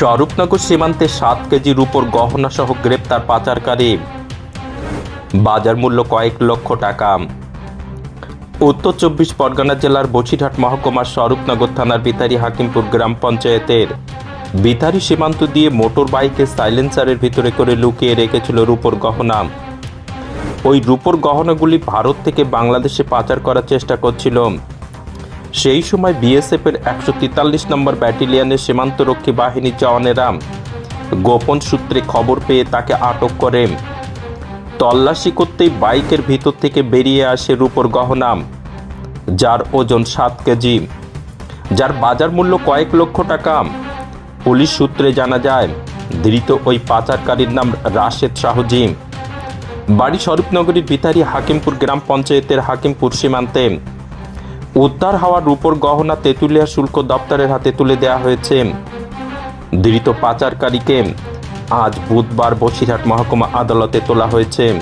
স্বরূপনগর সীমান্তে সাত কেজি রূপোর গহনা সহ গ্রেপ্তার পাচারকারী। বাজার মূল্য কয়েক লক্ষ টাকা। উত্তর চব্বিশ পরগনা জেলার বছিরহাট মহকুমার স্বরূপনগর থানার বিতারি হাকিমপুর গ্রাম পঞ্চায়েতের। বিতারি সীমান্ত দিয়ে মোটর বাইকে সাইলেন্সারের ভিতরে করে লুকিয়ে রেখেছিল রূপোর গহনা। ওই রূপোর গহনাগুলি ভারত থেকে বাংলাদেশে পাচার করার চেষ্টা করছিল। সেই সময় বিএসএফ এর একশো তেতাল্লিশ নম্বর ব্যাটালিয়নের সীমান্তরক্ষী বাহিনীর জওয়ানেরা গোপন সূত্রে খবর পেয়ে তাকে আটক করে। তল্লাশি করতেই বাইকের ভিতর থেকে বেরিয়ে আসে রূপোর গহনা, যার ওজন সাত কেজি, যার বাজার মূল্য কয়েক লক্ষ টাকা। পুলিশ সূত্রে জানা যায়, ধৃত ওই পাচারকারীর নাম রাশেদ শাহজি বাড়ি স্বরূপনগরীর বিতারি হাকিমপুর গ্রাম পঞ্চায়েতের হাকিমপুর সীমান্তে। উদ্ধার হওয়ার রূপর গহনা, তেঁতুলিয়া শুল্ক দপ্তরের হাতে তুলে দেওয়া হয়েছে। ধৃত পাচারকারীকে আজ বুধবার বসিরহাট মহকুমা আদালতে তোলা হয়েছে।